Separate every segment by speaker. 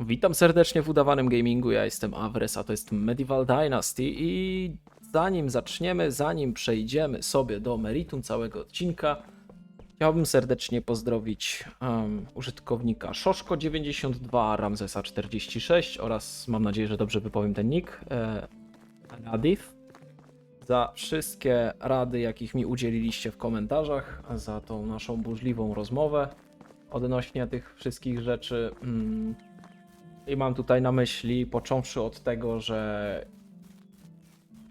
Speaker 1: Witam serdecznie w udawanym gamingu. Ja jestem Avres, a to jest Medieval Dynasty. I zanim zaczniemy, zanim przejdziemy sobie do meritum całego odcinka, chciałbym serdecznie pozdrowić um, użytkownika Szoszko92, Ramzesa46 oraz mam nadzieję, że dobrze wypowiem ten nick, e, za wszystkie rady, jakich mi udzieliliście w komentarzach, za tą naszą burzliwą rozmowę odnośnie tych wszystkich rzeczy. I mam tutaj na myśli, począwszy od tego, że.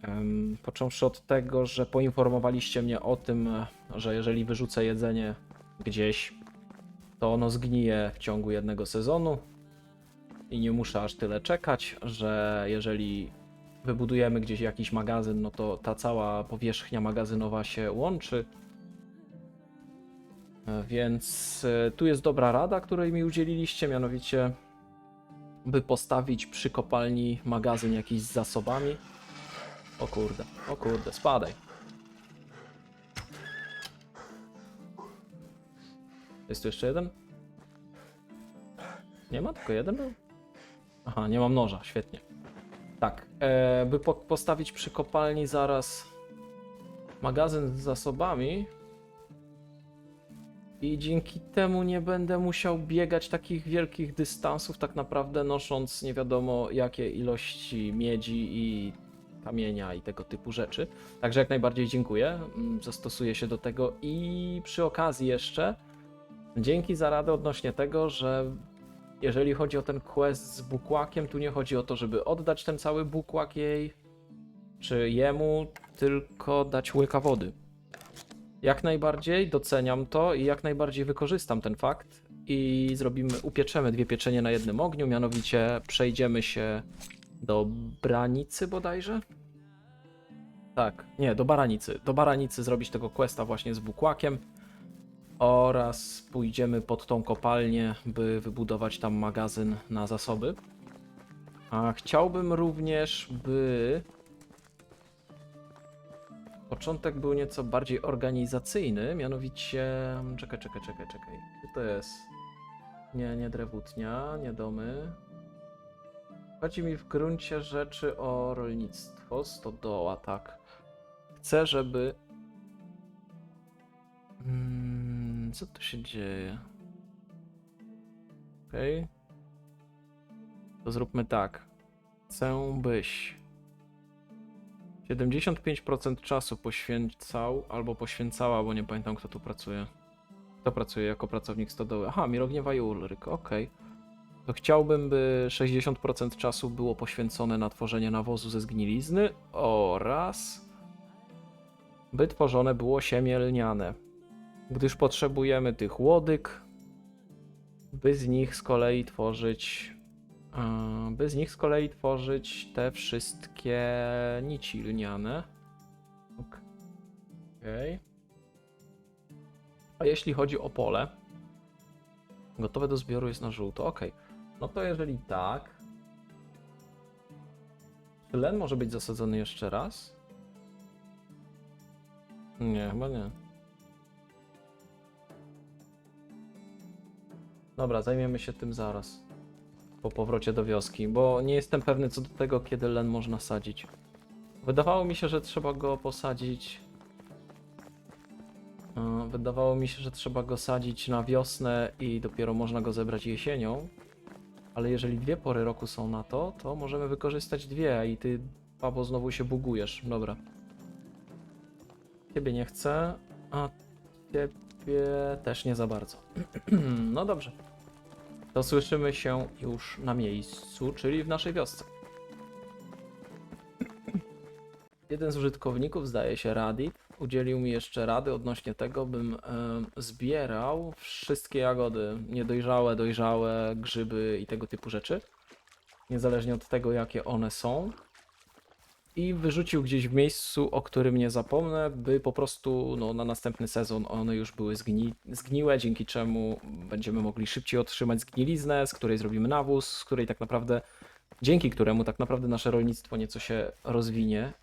Speaker 1: em, począwszy od tego, że poinformowaliście mnie o tym, że jeżeli wyrzucę jedzenie gdzieś, to ono zgnije w ciągu jednego sezonu i nie muszę aż tyle czekać, że jeżeli wybudujemy gdzieś jakiś magazyn, no to ta cała powierzchnia magazynowa się łączy. Więc e, tu jest dobra rada, której mi udzieliliście, mianowicie by postawić przy kopalni magazyn jakiś z zasobami. O kurde, o kurde, spadaj. Jest tu jeszcze jeden? Nie ma? Tylko jeden był? Aha, nie mam noża, świetnie. Tak, e, by po postawić przy kopalni zaraz magazyn z zasobami, i dzięki temu nie będę musiał biegać takich wielkich dystansów, tak naprawdę nosząc nie wiadomo jakie ilości miedzi i kamienia i tego typu rzeczy. Także jak najbardziej dziękuję, mm, zastosuję się do tego i przy okazji jeszcze dzięki za radę odnośnie tego, że jeżeli chodzi o ten quest z bukłakiem, tu nie chodzi o to, żeby oddać ten cały bukłak jej czy jemu, tylko dać łyka wody. Jak najbardziej doceniam to i jak najbardziej wykorzystam ten fakt i zrobimy, upieczemy dwie pieczenie na jednym ogniu, mianowicie przejdziemy się do Branicy bodajże? Tak, nie, do Baranicy. Do Baranicy zrobić tego questa właśnie z bukłakiem oraz pójdziemy pod tą kopalnię, by wybudować tam magazyn na zasoby. A chciałbym również, by Początek był nieco bardziej organizacyjny, mianowicie. Czekaj, czekaj, czekaj, czekaj. Gdzie to jest? Nie, nie drewutnia, nie domy. Chodzi mi w gruncie rzeczy o rolnictwo, stodoła, tak. Chcę, żeby. Hmm, co tu się dzieje? Okej. To zróbmy tak. Chcę, byś 75% czasu poświęcał albo poświęcała, bo nie pamiętam kto tu pracuje. Kto pracuje jako pracownik stodoły? Aha, Mirogniewa i Ulryk, okej. To chciałbym, by 60% czasu było poświęcone na tworzenie nawozu ze zgnilizny oraz by tworzone było siemię lniane. Gdyż potrzebujemy tych łodyg, by z nich z kolei tworzyć by z nich z kolei tworzyć te wszystkie nici lniane. Ok. Okej. A jeśli chodzi o pole, gotowe do zbioru jest na żółto. Ok. No to jeżeli tak. Czy len może być zasadzony jeszcze raz? Nie, chyba nie. Dobra, zajmiemy się tym zaraz po powrocie do wioski, bo nie jestem pewny co do tego, kiedy len można sadzić. Wydawało mi się, że trzeba go posadzić. e, Wydawało mi się, że trzeba go sadzić na wiosnę i dopiero można go zebrać jesienią. Ale jeżeli dwie pory roku są na to, to możemy wykorzystać dwie i ty, Pabo, znowu się bugujesz. Dobra. Ciebie nie chcę, a ciebie też nie za bardzo. no dobrze to słyszymy się już na miejscu, czyli w naszej wiosce. Jeden z użytkowników, zdaje się Radi, udzielił mi jeszcze rady odnośnie tego, bym e, zbierał wszystkie jagody, niedojrzałe, dojrzałe, grzyby i tego typu rzeczy, niezależnie od tego, jakie one są. I wyrzucił gdzieś w miejscu, o którym nie zapomnę, by po prostu no, na następny sezon one już były zgni zgniłe, dzięki czemu będziemy mogli szybciej otrzymać zgniliznę, z której zrobimy nawóz, z której tak naprawdę, dzięki któremu tak naprawdę nasze rolnictwo nieco się rozwinie.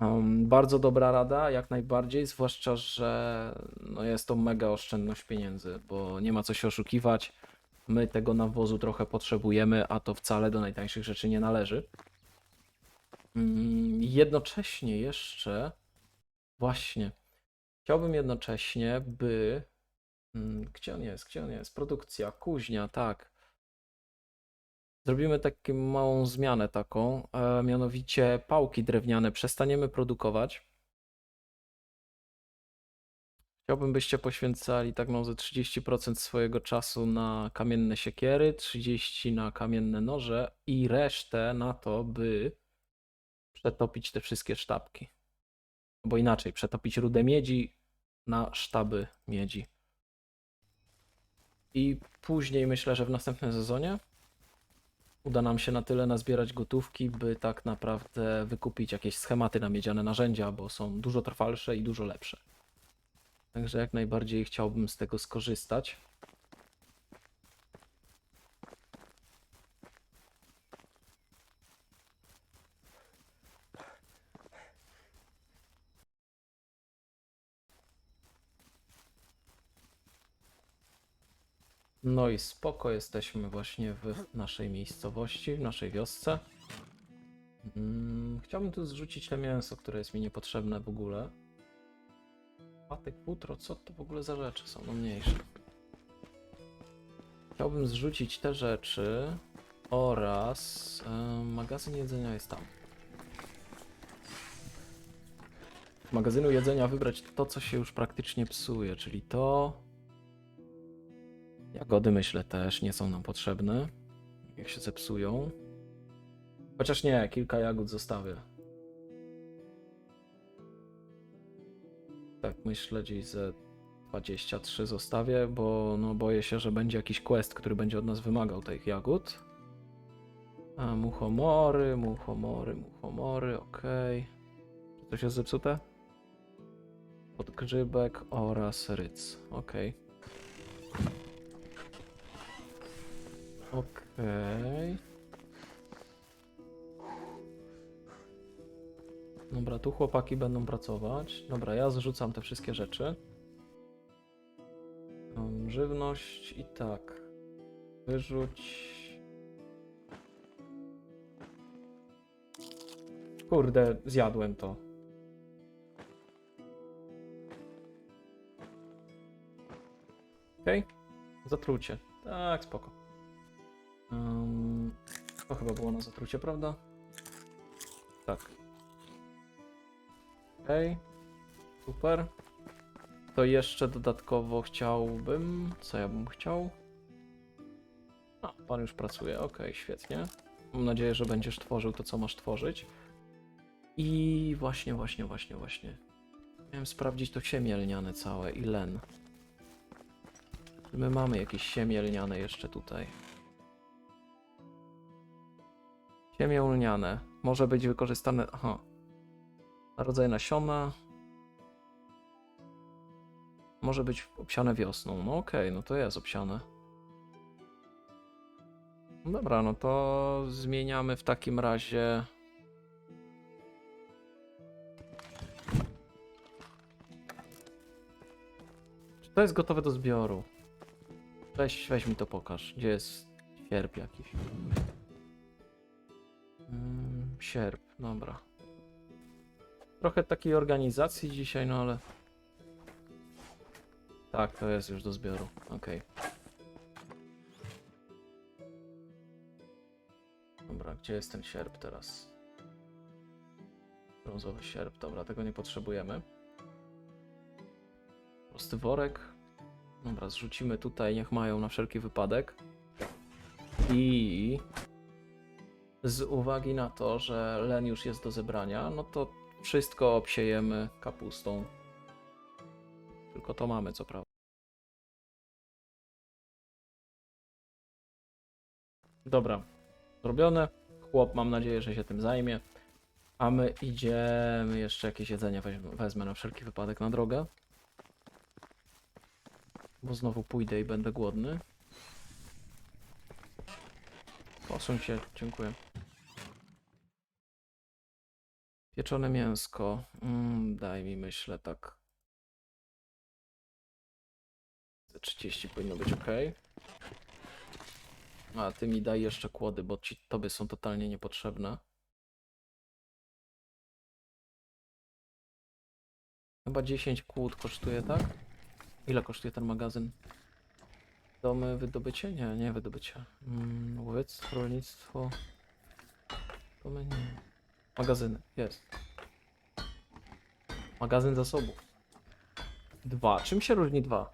Speaker 1: Um, bardzo dobra rada, jak najbardziej, zwłaszcza, że no, jest to mega oszczędność pieniędzy, bo nie ma co się oszukiwać. my tego nawozu trochę potrzebujemy, a to wcale do najtańszych rzeczy nie należy. Mm, Jednocześnie jeszcze, właśnie, chciałbym jednocześnie, by. mm, Gdzie on jest? Gdzie on jest? Produkcja, kuźnia, tak. Zrobimy taką małą zmianę taką, e, mianowicie pałki drewniane przestaniemy produkować. Chciałbym, byście poświęcali tak no ze 30% swojego czasu na kamienne siekiery, 30 na kamienne noże i resztę na to, by przetopić te wszystkie sztabki. Bo inaczej, przetopić rudę miedzi na sztaby miedzi. I później myślę, że w następnym sezonie uda nam się na tyle nazbierać gotówki, by tak naprawdę wykupić jakieś schematy na miedziane narzędzia, bo są dużo trwalsze i dużo lepsze. Także jak najbardziej chciałbym z tego skorzystać. No i spoko, jesteśmy właśnie w naszej miejscowości, w naszej wiosce. Mm, chciałbym tu zrzucić to mięso, które jest mi niepotrzebne w ogóle. Patyk, futro, co to w ogóle za rzeczy są? No mniejsze. Chciałbym zrzucić te rzeczy oraz magazyn jedzenia jest tam. Z magazynu jedzenia wybrać to, co się już praktycznie psuje, czyli to. Jagody myślę też nie są nam potrzebne, jak się zepsują. Chociaż nie, kilka jagód zostawię. Tak, myślę gdzieś ze 23 zostawię, bo no boję się, że będzie jakiś quest, który będzie od nas wymagał tych jagód. A, muchomory, muchomory, muchomory, okej. Czy coś jest zepsute? Podgrzybek oraz ryc, okej. Okej. Dobra, tu chłopaki będą pracować. Dobra, ja zrzucam te wszystkie rzeczy. Um, żywność i tak. Wyrzuć. Kurde, zjadłem to. Okej. Zatrucie. Tak, spoko. Um, to chyba było na zatrucie, prawda? Tak. Okej. Super. To jeszcze dodatkowo chciałbym. Co ja bym chciał? A, pan już pracuje. Okej, świetnie. Mam nadzieję, że będziesz tworzył to, co masz tworzyć. I właśnie, właśnie, właśnie, właśnie. Miałem sprawdzić to siemię lniane całe i len. My mamy jakieś siemię lniane jeszcze tutaj? Siemię lniane. Może być wykorzystane. Aha. Rodzaj nasiona. Może być obsiane wiosną. No okej, no to jest obsiane. No Dobra, no to zmieniamy w takim razie. Czy to jest gotowe do zbioru? Weź, weź mi to pokaż. Gdzie jest sierp jakiś? Sierp, dobra. Trochę takiej organizacji dzisiaj, no ale. Tak, to jest już do zbioru. Okej. Dobra, gdzie jest ten sierp teraz? Brązowy sierp, dobra, tego nie potrzebujemy. Prosty worek. Dobra, zrzucimy tutaj, niech mają na wszelki wypadek. I z uwagi na to, że len już jest do zebrania, no to wszystko obsiejemy kapustą. Tylko to mamy, co prawda. Dobra, zrobione. Chłop, mam nadzieję, że się tym zajmie. A my idziemy, jeszcze jakieś jedzenie wezmę na wszelki wypadek na drogę. Bo znowu pójdę i będę głodny. Posuń się, dziękuję. Pieczone mięsko. Mm, daj mi, myślę, tak. Te 30 powinno być ok. A ty mi daj jeszcze kłody, bo ci tobie są totalnie niepotrzebne. Chyba 10 kłód kosztuje, tak? Ile kosztuje ten magazyn? Domy, wydobycie? Nie, nie wydobycie. Mm, rolnictwo. Domy nie. Magazyny, jest. Magazyn zasobów. Dwa. Czym się różni dwa?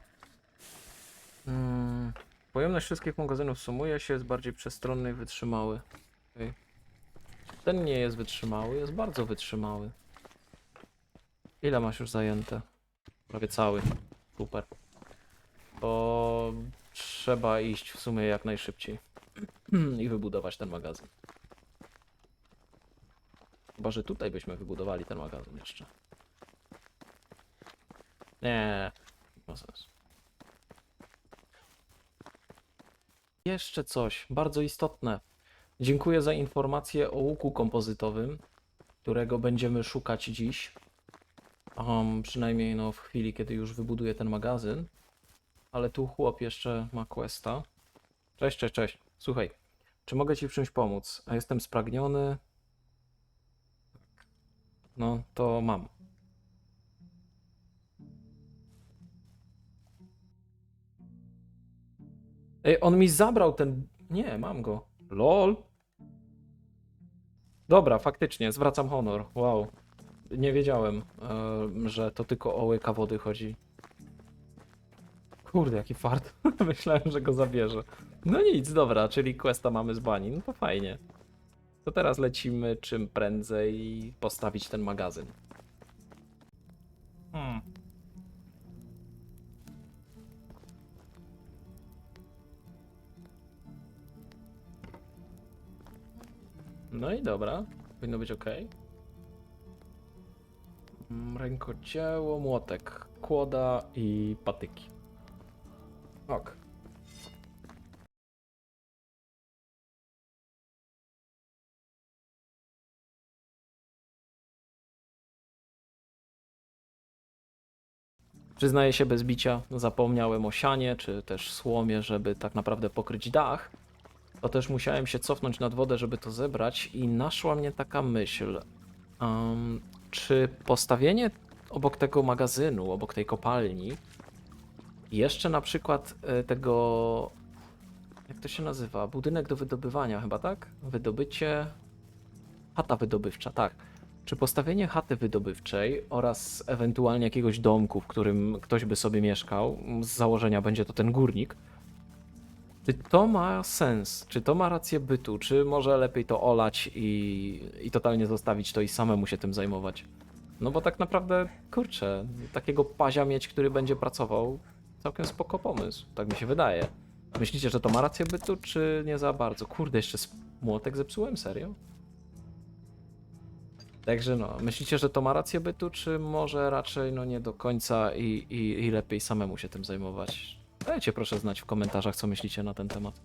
Speaker 1: Mm, pojemność wszystkich magazynów sumuje się, jest bardziej przestronny i wytrzymały. Okej. Ten nie jest wytrzymały, jest bardzo wytrzymały. Ile masz już zajęte? Prawie cały. Super. To trzeba iść w sumie jak najszybciej i wybudować ten magazyn. Chyba, że tutaj byśmy wybudowali ten magazyn jeszcze. Nie, ma sensu. Jeszcze coś bardzo istotne. Dziękuję za informację o łuku kompozytowym, którego będziemy szukać dziś. Um, przynajmniej no, w chwili, kiedy już wybuduję ten magazyn. Ale tu chłop jeszcze ma questa. Cześć, cześć, cześć. Słuchaj, czy mogę ci w czymś pomóc? A jestem spragniony. No, to mam. Ej, on mi zabrał ten. Nie, mam go. LOL. Dobra, faktycznie, zwracam honor. Wow. Nie wiedziałem, że to tylko o łyka wody chodzi. Kurde, jaki fart. Myślałem, że go zabierze. No nic, dobra, czyli questa mamy z bani. No to fajnie. To teraz lecimy czym prędzej postawić ten magazyn. Hmm. No i dobra, powinno być ok. Mm, Rękodzieło, młotek, kłoda i patyki. Ok. Przyznaję się bez bicia, zapomniałem o sianie czy też słomie, żeby tak naprawdę pokryć dach. To też musiałem się cofnąć nad wodę, żeby to zebrać i naszła mnie taka myśl. em, czy postawienie obok tego magazynu, obok tej kopalni, jeszcze na przykład e, tego. Jak to się nazywa? Budynek do wydobywania, chyba tak? Wydobycie. Chata wydobywcza, tak. Czy postawienie chaty wydobywczej oraz ewentualnie jakiegoś domku, w którym ktoś by sobie mieszkał, z założenia będzie to ten górnik, czy to ma sens? Czy to ma rację bytu? Czy może lepiej to olać i, i totalnie zostawić to i samemu się tym zajmować? No bo tak naprawdę, kurczę, takiego pazia mieć, który będzie pracował, całkiem spoko pomysł, tak mi się wydaje. Myślicie, że to ma rację bytu, czy nie za bardzo? Kurde, jeszcze młotek zepsułem, serio? Także no, myślicie, że to ma rację bytu, czy może raczej no nie do końca i, i, i lepiej samemu się tym zajmować? Dajcie proszę znać w komentarzach, co myślicie na ten temat.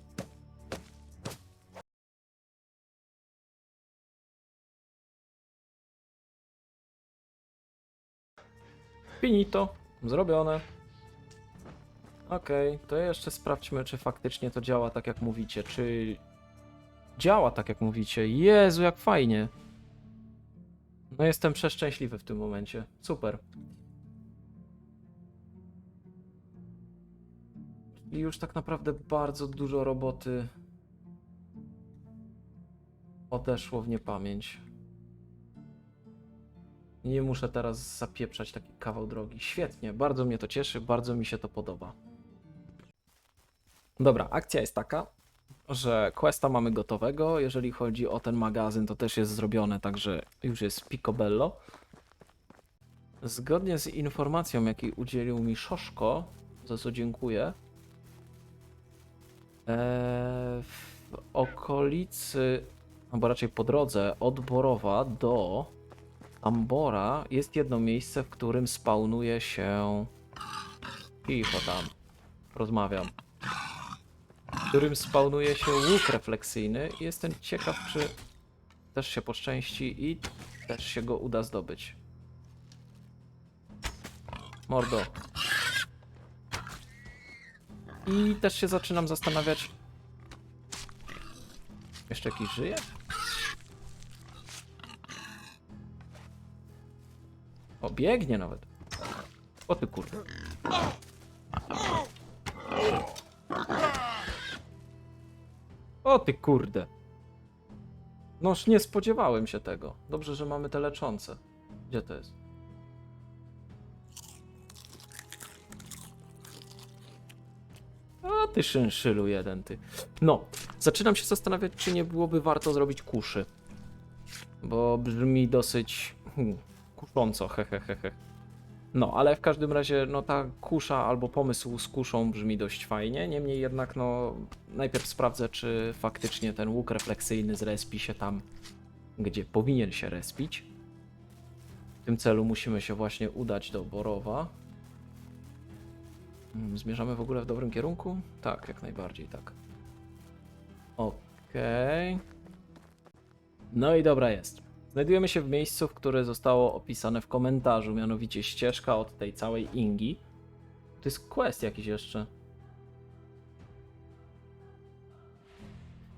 Speaker 1: Finito, zrobione. Okej, to jeszcze sprawdźmy, czy faktycznie to działa tak jak mówicie, czy działa tak jak mówicie. Jezu, jak fajnie. No jestem przeszczęśliwy w tym momencie. Super. I już tak naprawdę bardzo dużo roboty odeszło w niepamięć. Nie muszę teraz zapieprzać taki kawał drogi. Świetnie, bardzo mnie to cieszy, bardzo mi się to podoba. Dobra, akcja jest taka, że questa mamy gotowego. Jeżeli chodzi o ten magazyn, to też jest zrobione, także już jest picobello. Zgodnie z informacją, jakiej udzielił mi Szoszko, za co dziękuję, Eee, w okolicy, albo raczej po drodze od Borowa do Ambora jest jedno miejsce, w którym spawnuje się. Cicho tam. Rozmawiam. W którym spawnuje się łuk refleksyjny. i Jestem ciekaw, czy też się poszczęści i też się go uda zdobyć. Mordo. I też się zaczynam zastanawiać, Jeszcze jakiś żyje? O, biegnie nawet. O ty kurde. O ty kurde. Noż nie spodziewałem się tego. Dobrze, że mamy te leczące. Gdzie to jest? A ty szynszylu jeden, ty. No, zaczynam się zastanawiać, czy nie byłoby warto zrobić kuszy. Bo brzmi dosyć hmm, kusząco, hehehehe. No, ale w każdym razie, no ta kusza albo pomysł z kuszą brzmi dość fajnie. Niemniej jednak, no, najpierw sprawdzę, czy faktycznie ten łuk refleksyjny zrespi się tam, gdzie powinien się respić. W tym celu musimy się właśnie udać do Borowa. Mm, Zmierzamy w ogóle w dobrym kierunku? Tak, jak najbardziej, tak. Okej. No i dobra jest. Znajdujemy się w miejscu, które zostało opisane w komentarzu, mianowicie ścieżka od tej całej Ingi. To jest quest jakiś jeszcze.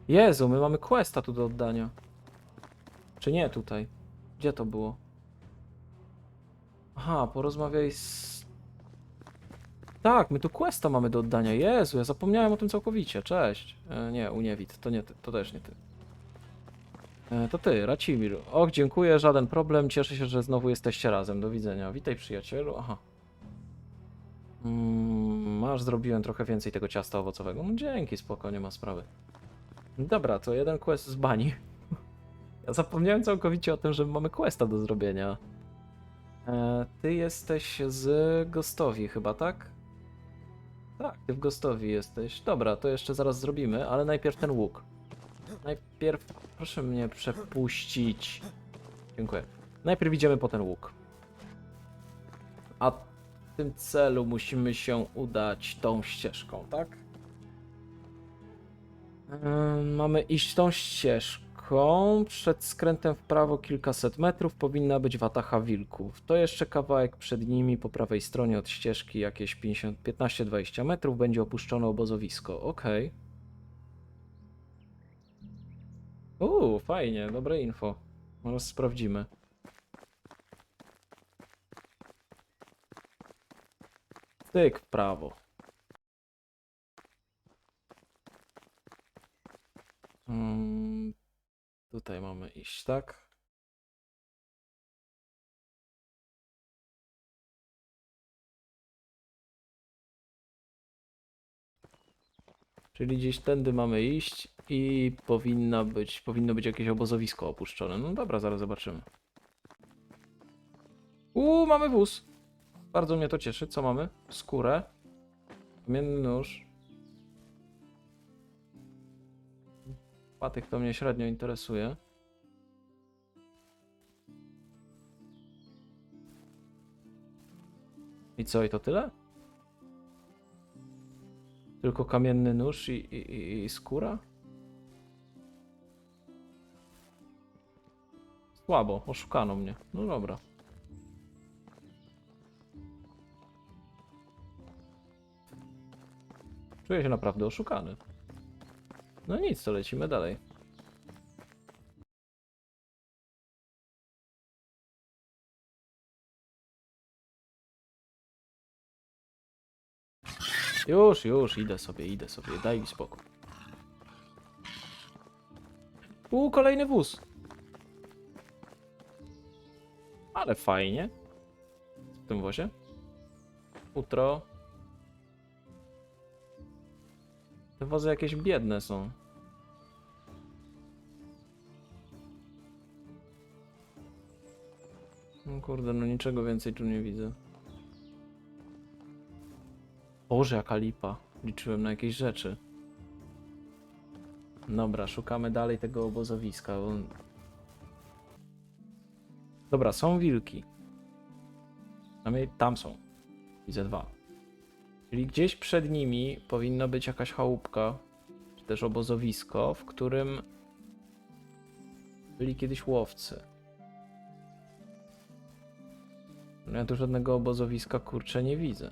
Speaker 1: Jezu, my mamy questa tu do oddania. Czy nie tutaj? Gdzie to było? Aha, porozmawiaj z... Tak, my tu questa mamy do oddania. Jezu, ja zapomniałem o tym całkowicie. Cześć. E, nie, Uniewit, to nie ty, to też nie ty. E, to ty, Racimir. Och, dziękuję, żaden problem. Cieszę się, że znowu jesteście razem. Do widzenia. Witaj, przyjacielu. Aha. Mm, masz, zrobiłem trochę więcej tego ciasta owocowego. No dzięki, spoko, nie ma sprawy. Dobra, to jeden quest z bani. Ja zapomniałem całkowicie o tym, że mamy questa do zrobienia. E, ty jesteś z Gostowi chyba, tak? Tak, ty w Gostowi jesteś. Dobra, to jeszcze zaraz zrobimy, ale najpierw ten łuk. Najpierw proszę mnie przepuścić. Dziękuję. Najpierw idziemy po ten łuk. A w tym celu musimy się udać tą ścieżką, tak? Mamy iść tą ścieżką. Przed skrętem w prawo kilkaset metrów powinna być watacha wilków. To jeszcze kawałek przed nimi po prawej stronie od ścieżki, jakieś 50 15-20 metrów, będzie opuszczone obozowisko. Okej. Uuu, fajnie, dobre info. Może sprawdzimy. Tyk w prawo. Mm, tutaj mamy iść, tak? Czyli gdzieś tędy mamy iść i powinna być, powinno być jakieś obozowisko opuszczone. No dobra, zaraz zobaczymy. Uuu, mamy wóz. Bardzo mnie to cieszy. Co mamy? Skórę. Kamienny nóż. Patyk to mnie średnio interesuje. I co, i to tyle? Tylko kamienny nóż i, i, i, skóra? Słabo, oszukano mnie. No dobra. Czuję się naprawdę oszukany. No nic, to lecimy dalej. Już, już, idę sobie, idę sobie, daj mi spokój. U, kolejny wóz. Ale fajnie. W tym wozie. Utro. Te wozy jakieś biedne są. No kurde, no niczego więcej tu nie widzę. Boże, jaka lipa. Liczyłem na jakieś rzeczy. Dobra, szukamy dalej tego obozowiska. bo- Dobra, są wilki. Przynajmniej tam są. Widzę dwa. Czyli gdzieś przed nimi powinna być jakaś chałupka, czy też obozowisko, w którym byli kiedyś łowcy. No Ja tu żadnego obozowiska kurczę nie widzę.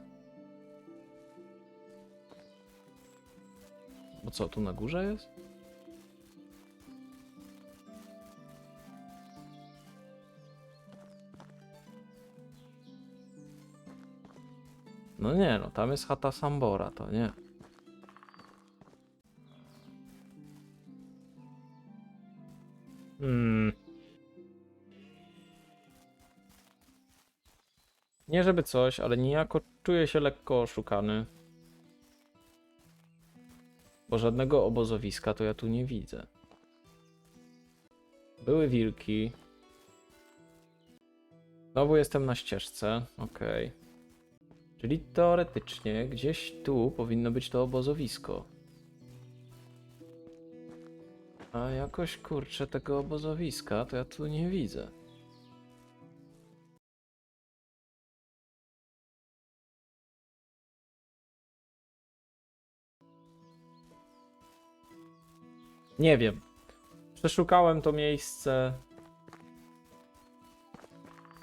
Speaker 1: Bo co, tu na górze jest? No nie, no tam jest chata Sambora, to nie. Hmm. Nie żeby coś, ale niejako czuję się lekko oszukany. Bo żadnego obozowiska to ja tu nie widzę. Były wilki. Znowu jestem na ścieżce, okej. Czyli teoretycznie gdzieś tu powinno być to obozowisko. A jakoś kurczę tego obozowiska to ja tu nie widzę. Nie wiem. Przeszukałem to miejsce.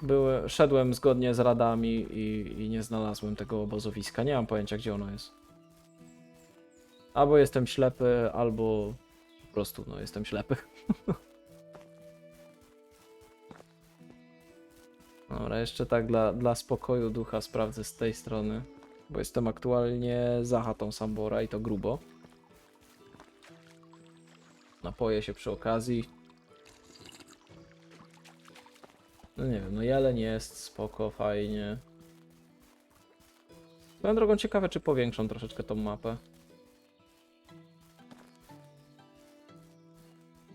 Speaker 1: Były, szedłem zgodnie z radami i, i nie znalazłem tego obozowiska. Nie mam pojęcia, gdzie ono jest. Albo jestem ślepy, albo po prostu no, jestem ślepy. Dobra, jeszcze tak dla, dla spokoju ducha sprawdzę z tej strony. Bo jestem aktualnie za chatą Sambora i to grubo. Napoję się przy okazji. No nie wiem, no jeleń jest, spoko, fajnie. Swoją drogą ciekawe, czy powiększą troszeczkę tą mapę.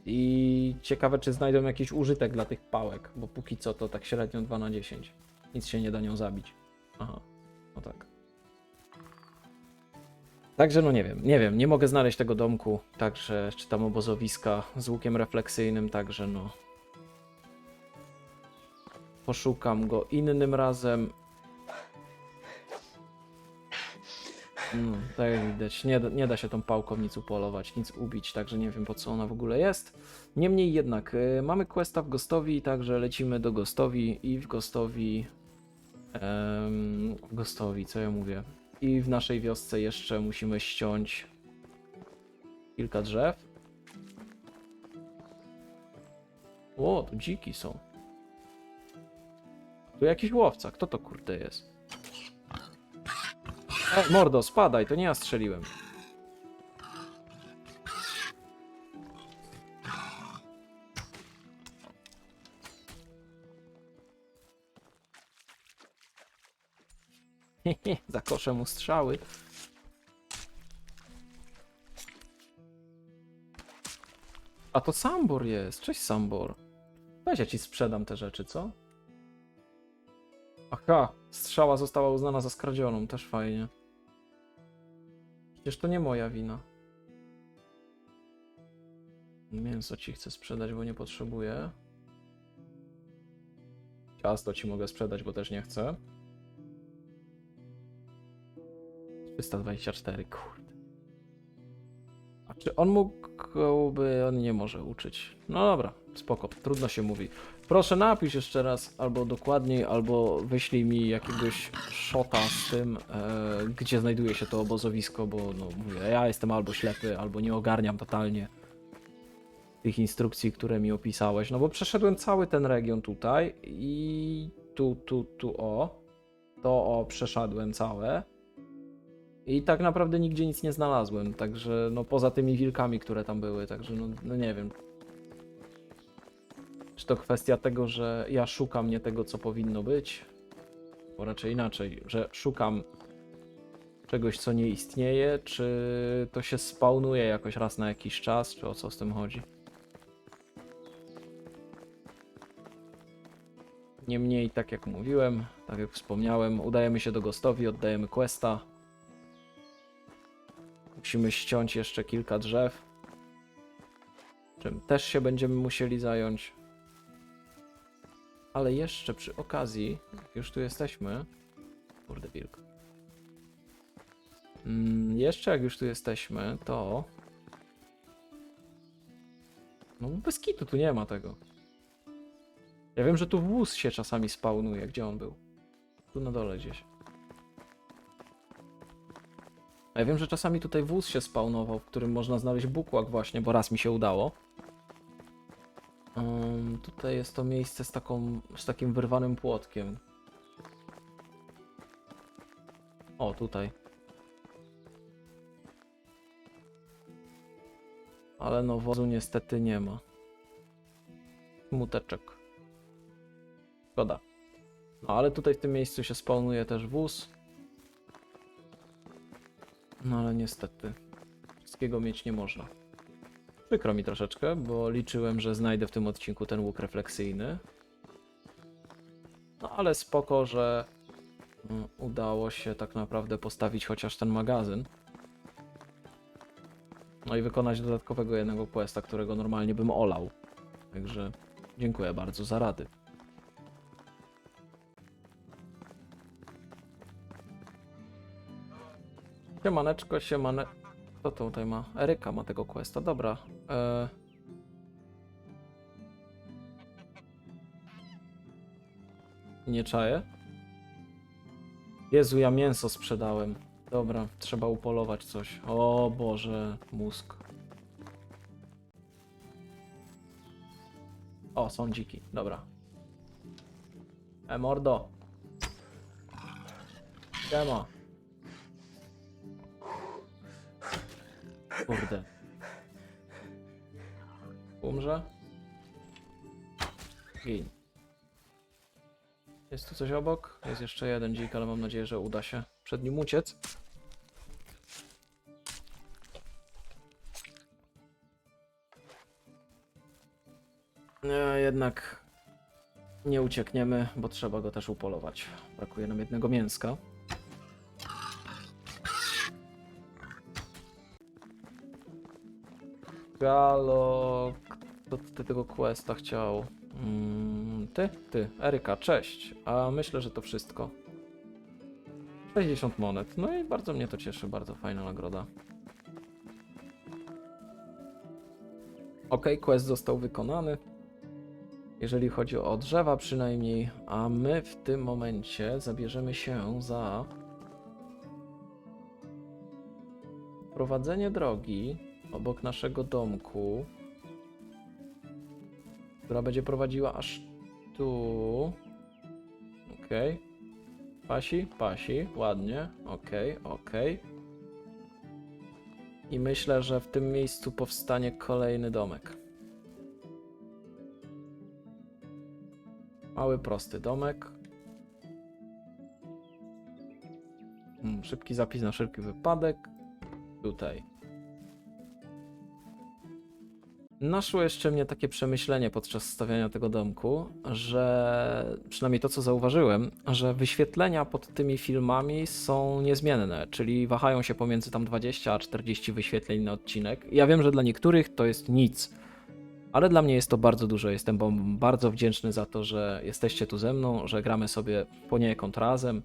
Speaker 1: I ciekawe, czy znajdą jakiś użytek dla tych pałek, bo póki co to tak średnio 2 na 10. Nic się nie da nią zabić. Aha, no tak. Także no nie wiem, nie wiem, nie mogę znaleźć tego domku, także czy tam obozowiska z łukiem refleksyjnym, także no. Poszukam go innym razem. No, tak jak widać, nie, nie da się tą pałką nic upolować, nic ubić, także nie wiem po co ona w ogóle jest. Niemniej jednak, y, mamy questa w Gostowi, także lecimy do Gostowi i w Gostowi... em, w Gostowi, co ja mówię? I w naszej wiosce jeszcze musimy ściąć kilka drzew. O, tu dziki są. Tu jakiś łowca, kto to kurde jest? E, mordo, spadaj, to nie ja strzeliłem. Zakoszę mu strzały. A to Sambor jest. Cześć Sambor. Weź ja ci sprzedam te rzeczy, co? Aha, strzała została uznana za skradzioną, też fajnie. Przecież to nie moja wina. Mięso ci chcę sprzedać, bo nie potrzebuję. Ciasto ci mogę sprzedać, bo też nie chcę. 324, kurde. A czy on mógłby... On nie może uczyć. No dobra, spoko, trudno się mówi. Proszę napisz jeszcze raz, albo dokładniej, albo wyślij mi jakiegoś shota z tym, e, gdzie znajduje się to obozowisko, bo no mówię, ja jestem albo ślepy, albo nie ogarniam totalnie tych instrukcji, które mi opisałeś. No bo przeszedłem cały ten region tutaj i tu, tu, tu, o. To o, przeszedłem całe. I tak naprawdę nigdzie nic nie znalazłem, także no poza tymi wilkami, które tam były, także no, no nie wiem. Czy to kwestia tego, że ja szukam nie tego, co powinno być? Bo raczej inaczej, że szukam czegoś, co nie istnieje, czy to się spawnuje jakoś raz na jakiś czas, czy o co z tym chodzi? Niemniej, tak jak mówiłem, tak jak wspomniałem, udajemy się do Gostowi, oddajemy questa. Musimy ściąć jeszcze kilka drzew. Czym też się będziemy musieli zająć. Ale jeszcze przy okazji, jak już tu jesteśmy. Kurde, wilk. Mm, jeszcze jak już tu jesteśmy, to. No bez kitu tu nie ma tego. Ja wiem, że tu wóz się czasami spawnuje. Gdzie on był? Tu na dole gdzieś. A ja wiem, że czasami tutaj wóz się spawnował, w którym można znaleźć bukłak właśnie, bo raz mi się udało. Ym, tutaj jest to miejsce z, taką, z takim wyrwanym płotkiem. O, tutaj. Ale no wozu niestety nie ma. Smuteczek. Szkoda. No ale tutaj w tym miejscu się spawnuje też wóz. No ale niestety. Wszystkiego mieć nie można. Przykro mi troszeczkę, bo liczyłem, że znajdę w tym odcinku ten łuk refleksyjny. No ale spoko, że mm, udało się tak naprawdę postawić chociaż ten magazyn. No i wykonać dodatkowego jednego questa, którego normalnie bym olał. Także dziękuję bardzo za rady. Siemaneczko, siemane... Kto to tutaj ma? Eryka ma tego questa, dobra. E... Nie czaję? Jezu, ja mięso sprzedałem. Dobra, trzeba upolować coś. O Boże, mózg. O, są dziki, dobra. E, mordo. Siema. Kurde. Umrze? Gin. Jest tu coś obok? Jest jeszcze jeden dzik, ale mam nadzieję, że uda się przed nim uciec. Nie, jednak nie uciekniemy, bo trzeba go też upolować. Brakuje nam jednego mięska. Galo, kto ty tego questa chciał? Mm, ty? Ty, Eryka, cześć. A myślę, że to wszystko. 60 monet. No i bardzo mnie to cieszy, bardzo fajna nagroda. Ok, quest został wykonany. Jeżeli chodzi o drzewa przynajmniej, a my w tym momencie zabierzemy się za prowadzenie drogi obok naszego domku, która będzie prowadziła aż tu. Okej. Pasi, pasi, ładnie. Okej, okej. I myślę, że w tym miejscu powstanie kolejny domek. Mały, prosty domek. Mm, Szybki zapis na wszelki wypadek. Tutaj. Naszło jeszcze mnie takie przemyślenie podczas stawiania tego domku, że przynajmniej to co zauważyłem, że wyświetlenia pod tymi filmami są niezmienne, czyli wahają się pomiędzy tam 20 a 40 wyświetleń na odcinek. Ja wiem, że dla niektórych to jest nic, ale dla mnie jest to bardzo dużo. Jestem bardzo wdzięczny za to, że jesteście tu ze mną, że gramy sobie poniekąd razem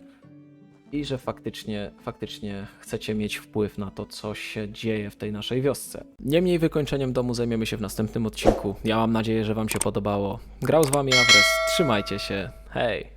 Speaker 1: i że faktycznie, faktycznie chcecie mieć wpływ na to, co się dzieje w tej naszej wiosce. Niemniej wykończeniem domu zajmiemy się w następnym odcinku. Ja mam nadzieję, że Wam się podobało. Grał z Wami Awres. Trzymajcie się. Hej!